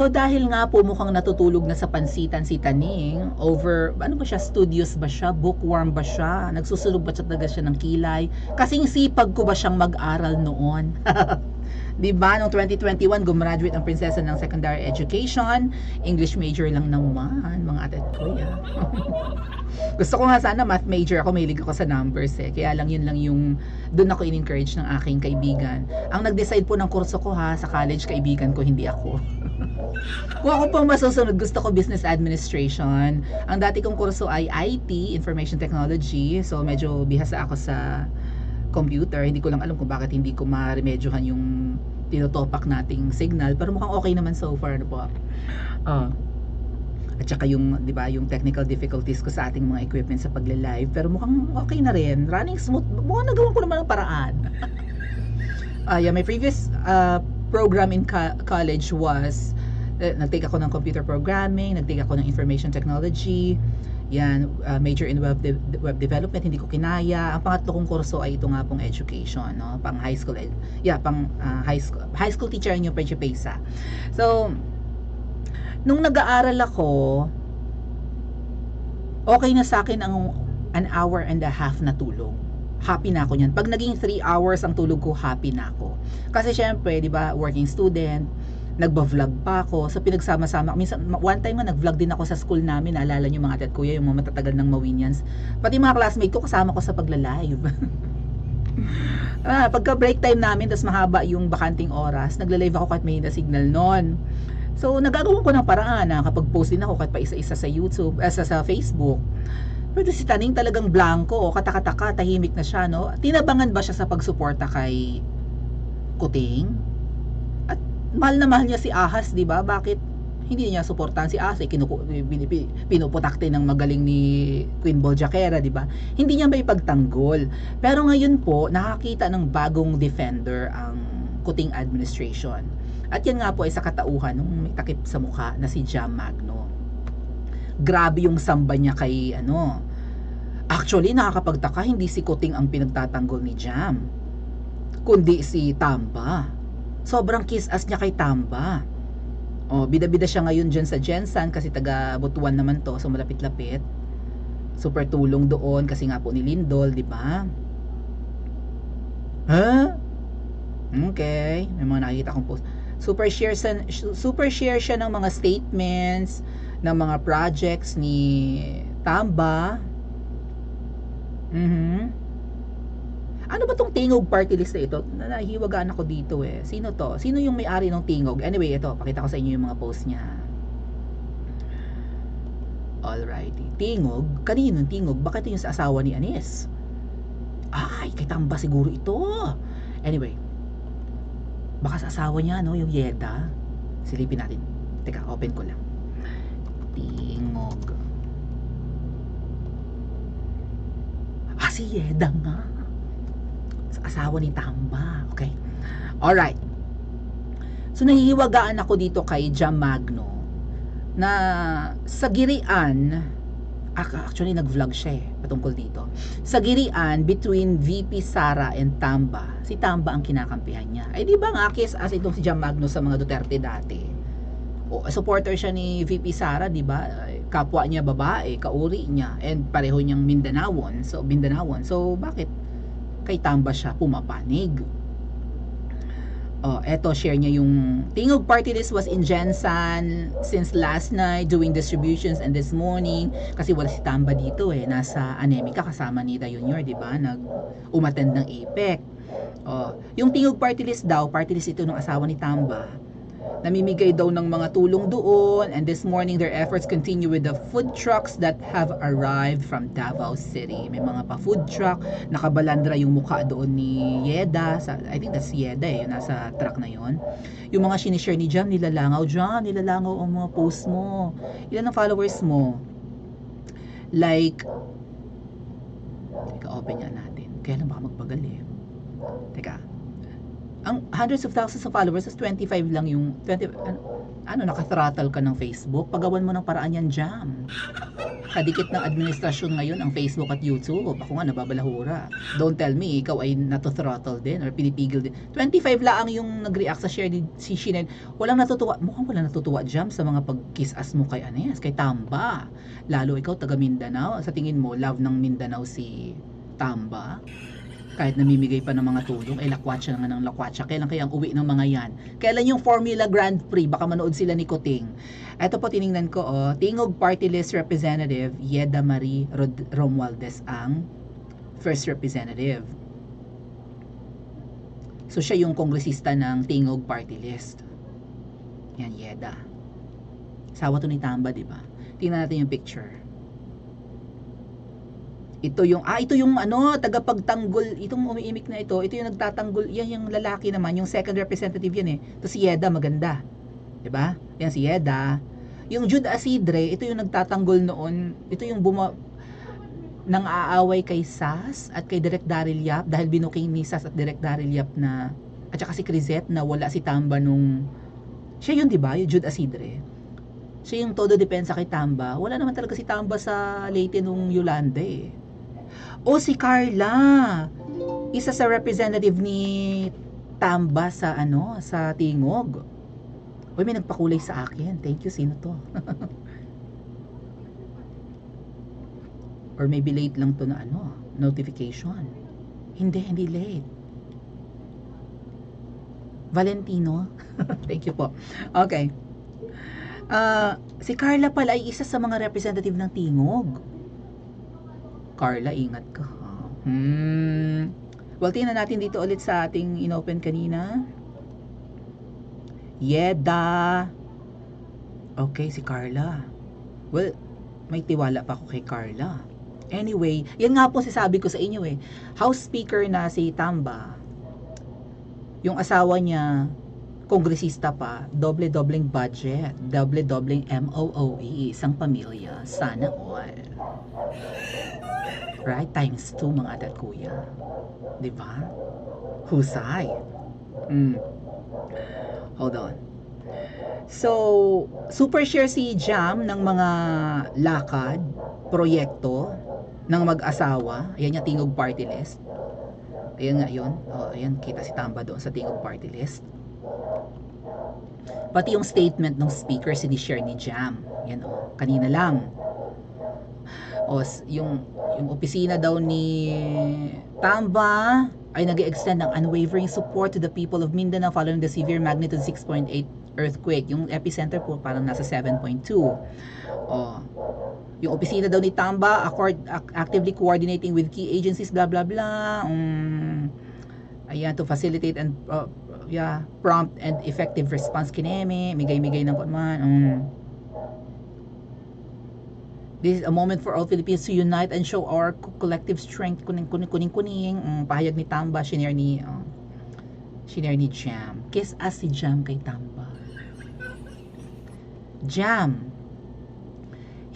So dahil nga po mukhang natutulog na sa pansitan si Taning, over, ano ba siya, studious ba siya, bookworm ba siya, nagsusunog ba siya talaga siya ng kilay, kasing sipag ko ba siyang mag-aral noon. Di ba, noong 2021, gumraduate ang prinsesa ng secondary education, English major lang naman, mga atat ko yan. Gusto ko nga sana math major ako, mahilig ako sa numbers eh. Kaya lang yun lang yung, doon ako in-encourage ng aking kaibigan. Ang nag-decide po ng kurso ko ha, sa college kaibigan ko, hindi ako. Kung ako pang masusunod, gusto ko business administration. Ang dati kong kurso ay IT, Information Technology. So medyo bihasa ako sa computer. Hindi ko lang alam kung bakit hindi ko maremedyohan yung tinotopak nating signal. Pero mukhang okay naman so far. Ano po? Ah. at saka yung, di ba, yung technical difficulties ko sa ating mga equipment sa pagle-live. Pero mukhang okay na rin. Running smooth. Mukhang nagawa ko naman ng paraan. uh, yeah, my previous uh, program in co- college was uh, nag-take ako ng computer programming, nag-take ako ng information technology, yan, uh, major in web, de- web development, hindi ko kinaya. Ang pangatlo kong kurso ay ito nga pong education, no? pang high school, yeah, pang uh, high school, high school teacher yung Pesa. So, nung nag-aaral ako, okay na sa akin ang an hour and a half na tulog happy na ako niyan. Pag naging 3 hours ang tulog ko, happy na ako. Kasi syempre, 'di ba, working student, nagba-vlog pa ako. So pinagsama-sama, minsan one time nga nag-vlog din ako sa school namin, naalala niyo mga tet kuya, yung mga matatagal ng Mawinians. Pati mga classmate ko kasama ko sa pagla-live. ah, pagka break time namin, tas mahaba yung bakanting oras, nagla-live ako kahit may na signal noon. So, nagagawa ko ng paraan na kapag post din ako kahit pa isa-isa sa YouTube, eh, sa, sa Facebook. Pero si Taning talagang blanco o katakataka, tahimik na siya, no? Tinabangan ba siya sa pagsuporta kay Kuting? Mahal na mahal niya si Ahas, di ba? Bakit hindi niya suportahan si Ahas? Eh, kinuku, pinuputakte ng magaling ni Queen Boljakera, di ba? Hindi niya may pagtanggol. Pero ngayon po, nakakita ng bagong defender ang Kuting administration. At yan nga po ay sa katauhan ng may takip sa mukha na si Jam Magno grabe yung samba niya kay ano. Actually, nakakapagtaka, hindi si Kuting ang pinagtatanggol ni Jam. Kundi si Tamba. Sobrang kiss-ass niya kay Tamba. Oh, bida-bida siya ngayon dyan sa Jensan kasi taga Butuan naman to, so malapit-lapit. Super tulong doon kasi nga po ni Lindol, di ba? Ha? Okay, may mga nakikita kong post. Super share siya, super share siya ng mga statements, ng mga projects ni Tamba. Mhm. Ano ba tong Tingog party list na ito? Nahihiwagaan ako dito eh. Sino to? Sino yung may-ari ng Tingog? Anyway, ito, pakita ko sa inyo yung mga post niya. Alrighty. Tingog? Kanino Tingog? Bakit yung sa asawa ni Anis? Ay, kay Tamba siguro ito. Anyway, baka sa asawa niya, no? Yung Yeda. Silipin natin. Teka, open ko lang. Tingog. Ah, si Yeda nga. Sa asawa ni Tamba. Okay. Alright. So, nahihiwagaan ako dito kay Jam Magno na sa girian, actually nag-vlog siya eh, patungkol dito. Sa girian between VP Sara and Tamba, si Tamba ang kinakampihan niya. Ay di ba nga kiss as itong si Jam Magno sa mga Duterte dati? O, supporter siya ni VP Sara, di ba? Kapwa niya babae, kauri niya, and pareho niyang Mindanawon. So, Mindanawon. So, bakit kay Tamba siya pumapanig? Oh, eto share niya yung Tingog party list was in Jensan since last night doing distributions and this morning kasi wala si Tamba dito eh nasa Anemika kasama ni Junior, 'di ba? Nag umattend ng APEC. Oh, yung Tingog party list daw, party list ito ng asawa ni Tamba namimigay daw ng mga tulong doon and this morning their efforts continue with the food trucks that have arrived from Davao City. May mga pa food truck, nakabalandra yung mukha doon ni Yeda, sa, I think that's Yeda eh, yung nasa truck na yon. Yung mga sinishare ni Jam, nilalangaw Jam, nilalangaw ang mga post mo. Ilan ang followers mo? Like, teka, open nga natin. Kaya lang baka magpagal eh. Teka, ang hundreds of thousands of followers is 25 lang yung 20 ano, ano naka-throttle ka ng Facebook pagawan mo ng paraan yan jam kadikit ng administrasyon ngayon ang Facebook at YouTube. Ako nga nababalahura. Don't tell me ikaw ay nato-throttle din or pinipigil din. 25 lang yung nag-react sa share ni si Shinen. Walang natutuwa. Mukhang walang natutuwa jam sa mga pag-kiss-ass mo kay Anes, kay Tamba. Lalo ikaw taga Mindanao. Sa tingin mo, love ng Mindanao si Tamba? Kahit namimigay pa ng mga tulong, eh lakwatsa nga ng lakwatsa. Kailan kaya ang uwi ng mga yan? Kailan yung Formula Grand Prix? Baka manood sila ni Kuting. Ito po tiningnan ko, oh, Tingog Party List Representative Yeda Marie Rod- Romualdez ang first representative. So siya yung kongresista ng Tingog Party List. Yan, Yeda. Sawa to ni Tamba, di ba? Tingnan natin yung picture. Ito yung, ah, ito yung ano, tagapagtanggol, itong umiimik na ito, ito yung nagtatanggol, yan yung lalaki naman, yung second representative yan eh. Ito si Yeda, maganda. 'Di ba? Yan si Yeda. Yung Jude Asidre, ito yung nagtatanggol noon, ito yung buma, nang aaway kay Sas at kay Direk Daryl Yap dahil binuking ni Sas at Direk Daryl Yap na at saka si Crisette na wala si Tamba nung siya yun 'di ba yung Jude Asidre siya yung todo depensa kay Tamba wala naman talaga si Tamba sa Leyte nung Yolanda eh o si Carla isa sa representative ni Tamba sa ano sa Tingog Uy, may nagpakulay sa akin. Thank you. Sino to? Or maybe late lang to na ano, notification. Hindi, hindi late. Valentino. Thank you po. Okay. Ah, si Carla pala ay isa sa mga representative ng Tingog. Carla, ingat ka. Hmm. Well, tingnan natin dito ulit sa ating inopen kanina. Yeda. Okay, si Carla. Well, may tiwala pa ako kay Carla. Anyway, yan nga po sasabi ko sa inyo eh. House Speaker na si Tamba. Yung asawa niya, kongresista pa, doble-dobleng budget, doble-dobleng MOOE, isang pamilya. Sana all. Right? Times two, mga adat kuya. Di ba? Husay. Mm. Hold on. So, super share si Jam ng mga lakad, proyekto ng mag-asawa. Ayan yung Tingog Party List. Ayan nga yun. Oh, ayan, kita si Tamba doon sa Tingog Party List. Pati yung statement ng speaker sinishare ni Jam. Yan oh, kanina lang. O, yung, yung opisina daw ni Tamba ay nag extend ng unwavering support to the people of Mindanao following the severe magnitude 6.8 earthquake. Yung epicenter po parang nasa 7.2. Oh. Yung opisina daw ni Tamba accord, ac- actively coordinating with key agencies blah blah blah. Um, ayan to facilitate and uh, yeah, prompt and effective response kineme, migay-migay ng kunman. Um, This is a moment for all Filipinos to unite and show our co- collective strength. Kuning, kuning, kuning, kuning. Mm, pahayag ni Tamba, shinare ni, uh, shinare ni Jam. Kiss as si Jam kay Tamba. Jam,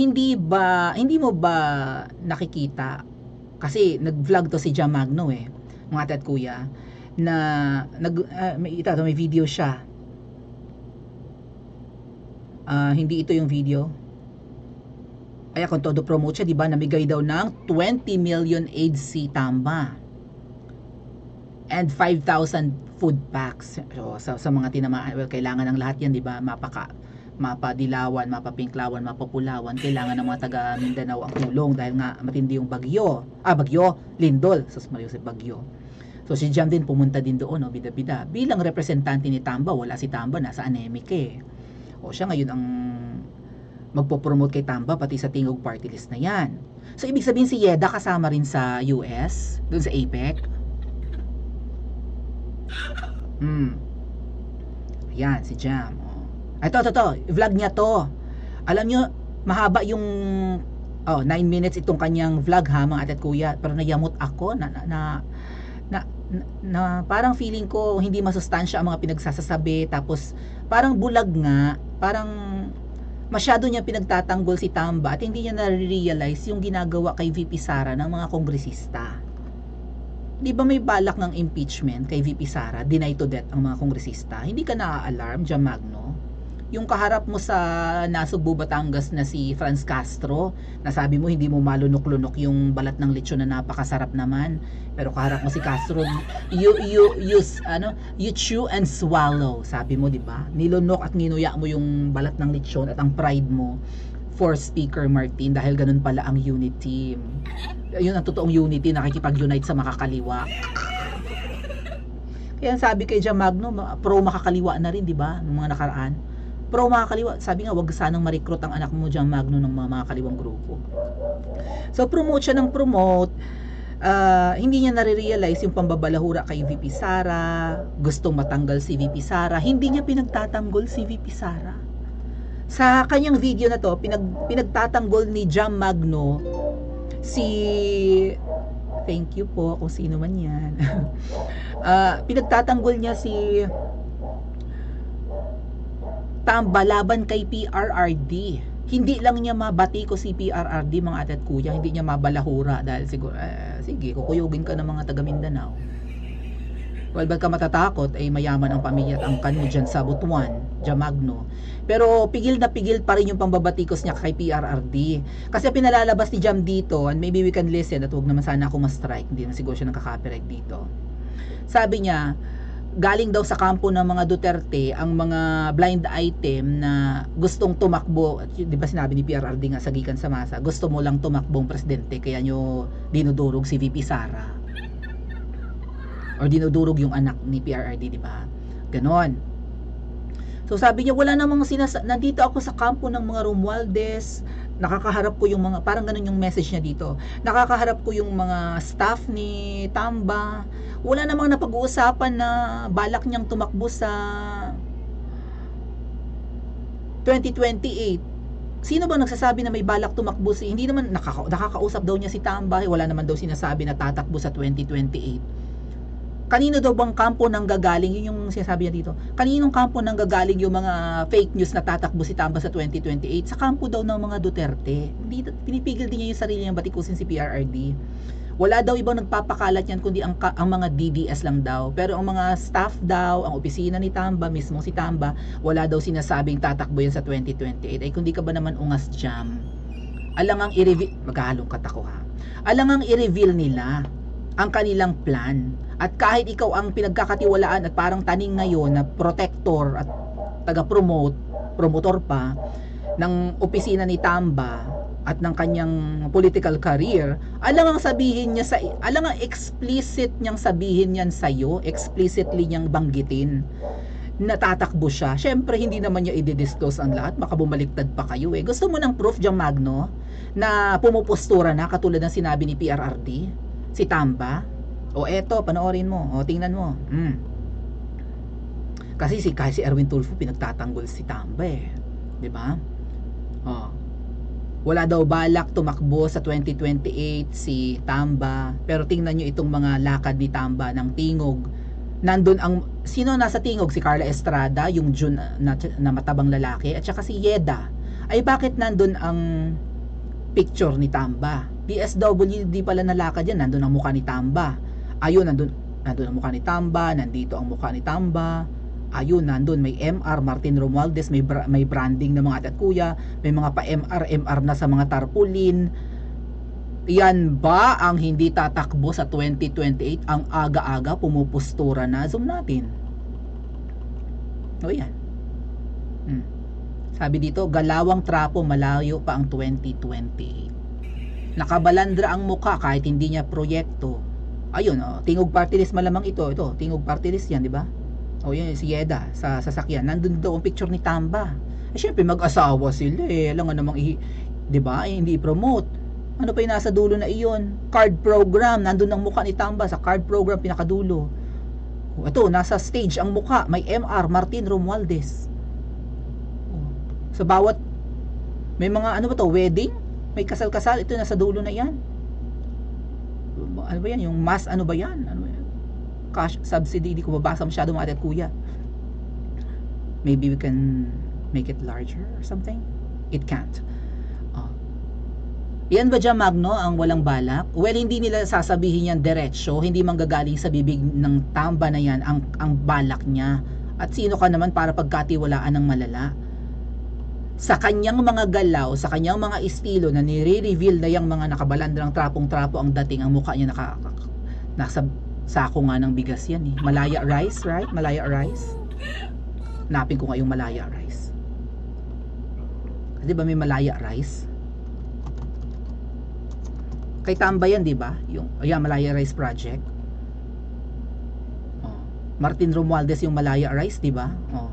hindi ba, hindi mo ba nakikita, kasi nag-vlog to si Jam Magno eh, mga ate at kuya, na, nag, ah, may, ito, may video siya. Ah, hindi ito yung video. Ay, kung todo promote siya, di ba, namigay daw ng 20 million aid si Tamba. And 5,000 food packs. So, sa, sa mga tinamaan, well, kailangan ng lahat yan, di ba, mapaka, mapadilawan, mapapinklawan, mapapulawan, kailangan ng mga taga Mindanao ang tulong dahil nga matindi yung bagyo. Ah, bagyo, lindol. Sus Mario si bagyo. So si Jam din pumunta din doon, no, bida-bida. Bilang representante ni Tamba, wala si Tamba, nasa anemic eh. O siya ngayon ang magpo-promote kay Tamba pati sa Tingog party list na yan. So ibig sabihin si Yeda kasama rin sa US, doon sa APEC. Hmm. Yan, si Jam. Oh. Ito, ito, ito. Vlog niya to. Alam nyo, mahaba yung oh, 9 minutes itong kanyang vlog ha, mga ate at kuya. Pero nayamot ako na, na, na, na, na, na parang feeling ko hindi masustansya ang mga pinagsasasabi. Tapos, parang bulag nga. Parang masyado niya pinagtatanggol si Tamba at hindi niya na-realize yung ginagawa kay VP Sara ng mga kongresista. Di ba may balak ng impeachment kay VP Sara, deny to death ang mga kongresista? Hindi ka na-alarm, Jam Magno? Yung kaharap mo sa Nasugbu, Batangas na si Franz Castro, nasabi mo hindi mo malunok-lunok yung balat ng lechon na napakasarap naman. Pero kaharap mo si Castro, you, you, you, ano, you chew and swallow, sabi mo, di ba? Nilunok at nginuya mo yung balat ng lechon at ang pride mo for Speaker Martin dahil ganun pala ang unity. Yun ang totoong unity, nakikipag-unite sa makakaliwa. Kaya sabi kay Jamagno, pro makakaliwa na rin, di ba? Ng mga nakaraan. Pro makakaliwa, sabi nga, wag sanang ma-recruit ang anak mo Jamagno ng mga makakaliwang grupo. So, promote siya ng promote. Ah, hindi niya nare-realize yung pambabalahura kay VP Sara, gustong matanggal si VP Sara, hindi niya pinagtatanggol si VP Sara. Sa kanyang video na to, pinag, pinagtatanggol ni Jam Magno si thank you po kung sino man yan. Ah, pinagtatanggol niya si Tamba laban kay PRRD. Hindi lang niya mabati ko si PRRD mga ate at kuya, hindi niya mabalahura dahil siguro, eh, sige, kukuyugin ka ng mga taga Mindanao. Well, ba't ka matatakot? Ay mayaman ang pamilya at angkan mo dyan sa Butuan, Jamagno. Pero pigil na pigil pa rin yung pambabatikos niya kay PRRD. Kasi pinalalabas ni Jam dito, and maybe we can listen at huwag naman sana ako ma-strike. Hindi na siguro siya nakaka-copyright dito. Sabi niya, galing daw sa kampo ng mga Duterte ang mga blind item na gustong tumakbo, di ba sinabi ni PRRD nga sa gikan sa masa, gusto mo lang tumakbong presidente kaya nyo dinudurog si VP Sara or dinudurog yung anak ni PRRD, di ba? Ganon. So sabi niya, wala namang sinas... Nandito ako sa kampo ng mga Romualdez, nakakaharap ko yung mga... Parang ganun yung message niya dito. Nakakaharap ko yung mga staff ni Tamba. Wala namang napag-uusapan na balak niyang tumakbo sa 2028. Sino ba nagsasabi na may balak tumakbo si hindi naman nakaka, nakakausap daw niya si Tamba wala naman daw sinasabi na tatakbo sa 2028 kanino daw bang kampo nang gagaling? Yun yung sinasabi niya dito. Kaninong kampo nang gagaling yung mga fake news na tatakbo si Tamba sa 2028 sa kampo daw ng mga Duterte. Hindi, pinipigil din niya yung sarili niyang batikusin si PRRD wala daw ibang nagpapakalat yan kundi ang, ang mga DDS lang daw. Pero ang mga staff daw ang opisina ni Tamba mismo si Tamba wala daw sinasabing tatakbo yan sa 2028 ay kundi ka ba naman ungas jam alangang i-reveal magkahalongkat ako ha? Alangang i-reveal nila ang kanilang plan. At kahit ikaw ang pinagkakatiwalaan at parang taning ngayon na protector at taga-promote, promotor pa ng opisina ni Tamba at ng kanyang political career, alang ang sabihin niya sa alang ang explicit niyang sabihin niyan sa iyo, explicitly niyang banggitin natatakbo siya. Syempre hindi naman niya i-disclose ang lahat, baka bumaliktad pa kayo eh. Gusto mo ng proof Jam Magno na pumupostura na katulad ng sinabi ni PRRD? si Tamba. O eto, panoorin mo. O tingnan mo. Mm. Kasi si kasi si Erwin Tulfo pinagtatanggol si Tamba eh. 'Di ba? O. Wala daw balak tumakbo sa 2028 si Tamba. Pero tingnan nyo itong mga lakad ni Tamba ng Tingog. Nandun ang sino nasa Tingog si Carla Estrada, yung June na, na matabang lalaki at saka si Yeda. Ay bakit nandun ang picture ni Tamba? PSWD pala nalakad yan, nandun ang mukha ni Tamba. Ayun, nandun, nandun ang mukha ni Tamba, nandito ang mukha ni Tamba. Ayun, nandun may MR, Martin Romualdez, may, bra- may branding ng mga atat kuya, may mga pa MR, MR na sa mga tarpaulin. Yan ba ang hindi tatakbo sa 2028? Ang aga-aga pumupustura na. Zoom natin. O yan. Hmm. Sabi dito, galawang trapo malayo pa ang 2028. Nakabalandra ang mukha kahit hindi niya proyekto. Ayun, oh, tingog party malamang ito. Ito, tingog party yan, di ba? O yun, si Yeda sa sasakyan. Nandun daw ang picture ni Tamba. Eh, syempre, mag-asawa sila eh. Alam nga namang, i- di ba? Eh, hindi i-promote. Ano pa yung nasa dulo na iyon? Card program. Nandun ang mukha ni Tamba sa card program pinakadulo. Ito, nasa stage ang mukha. May MR, Martin Romualdez. Sa bawat, may mga, ano ba to, wedding? May kasal-kasal. Ito, nasa dulo na yan. Ano ba yan? Yung mass, ano ba yan? Ano? Cash subsidy. Hindi ko mabasa masyado mga at kuya. Maybe we can make it larger or something? It can't. Oh. Yan ba dyan, Magno, ang walang balak? Well, hindi nila sasabihin yan diretsyo, hindi manggagaling sa bibig ng tamba na yan ang, ang balak niya. At sino ka naman para pagkatiwalaan ng malala? sa kanyang mga galaw, sa kanyang mga estilo na nire-reveal na yung mga nakabalandrang trapong-trapo ang dating, ang mukha niya naka, nasa sako nga ng bigas yan eh. Malaya rice, right? Malaya rice. Napin ko nga yung malaya rice. Di ba may malaya rice? Kay Tamba yan, di ba? Yung, ayan, Malaya Rice Project. Oh. Martin Romualdez yung Malaya Rice, di ba? Oh.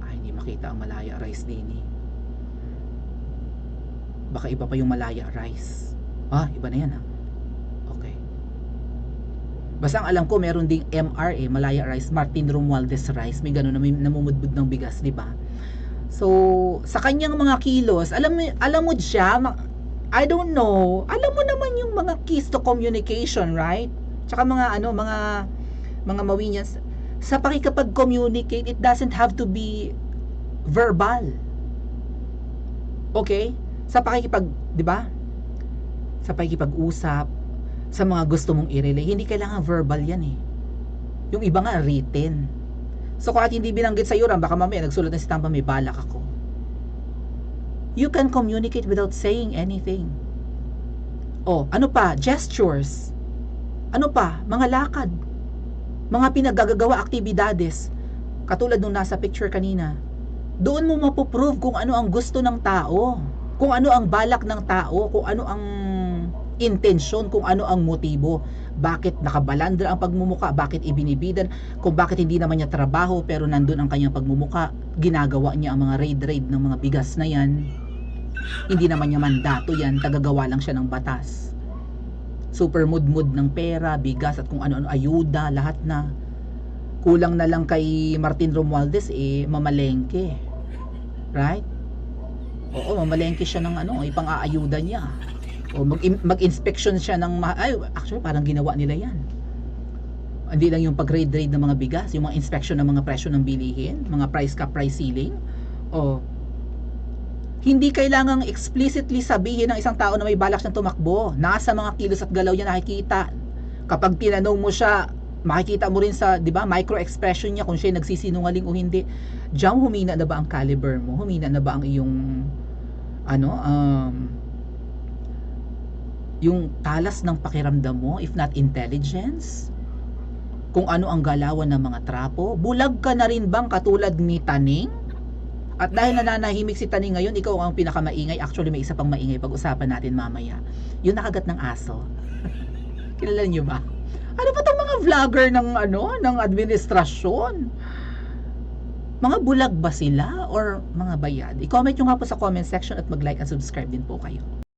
Ay, hindi makita ang Malaya Rice din eh. Baka iba pa yung Malaya Rice. Ah, iba na yan ha. Basta ang alam ko, meron ding MR eh, Malaya Rice, Martin Romualdez Rice. May gano'n na may namumudbud ng bigas, di ba? So, sa kanyang mga kilos, alam mo, alam mo siya, I don't know. Alam mo naman yung mga keys to communication, right? Tsaka mga ano, mga mga mawinyas. Sa pakikipag-communicate, it doesn't have to be verbal. Okay? Sa pakikipag, 'di ba? Sa pakikipag-usap, sa mga gusto mong i-relay, hindi kailangan verbal 'yan eh. Yung iba nga written. So kahit hindi binanggit sa iyo, baka mamaya nagsulat na si Tampa may balak ako you can communicate without saying anything. Oh, ano pa? Gestures. Ano pa? Mga lakad. Mga pinagagagawa aktibidades. Katulad nung nasa picture kanina. Doon mo mapoprove kung ano ang gusto ng tao. Kung ano ang balak ng tao. Kung ano ang intensyon. Kung ano ang motibo. Bakit nakabalandra ang pagmumuka? Bakit ibinibidan? Kung bakit hindi naman niya trabaho pero nandun ang kanyang pagmumuka. Ginagawa niya ang mga raid-raid ng mga bigas na yan. Hindi naman niya mandato yan. Tagagawa lang siya ng batas. Super mood-mood ng pera, bigas at kung ano-ano, ayuda, lahat na. Kulang na lang kay Martin Romualdez eh, mamalengke. Right? Oo, mamalengke siya ng ano, ipang-aayuda niya. O mag mag-inspection siya ng ay actually parang ginawa nila 'yan. Hindi lang yung pag-grade-grade ng mga bigas, yung mga inspection ng mga presyo ng bilihin, mga price cap, price ceiling. O hindi kailangang explicitly sabihin ng isang tao na may balak siyang tumakbo. Nasa mga kilos at galaw niya nakikita. Kapag tinanong mo siya, makikita mo rin sa, 'di ba, micro expression niya kung siya nagsisinungaling o hindi. Diyan humina na ba ang caliber mo? Humina na ba ang iyong ano, um, yung talas ng pakiramdam mo, if not intelligence? Kung ano ang galawan ng mga trapo? Bulag ka na rin bang katulad ni Taning? At dahil nananahimik si Taning ngayon, ikaw ang pinakamaingay. Actually, may isa pang maingay pag-usapan natin mamaya. Yung nakagat ng aso. Kilala niyo ba? Ano ba tong mga vlogger ng ano, ng administrasyon? Mga bulag ba sila or mga bayad? I-comment nyo nga po sa comment section at mag-like and subscribe din po kayo.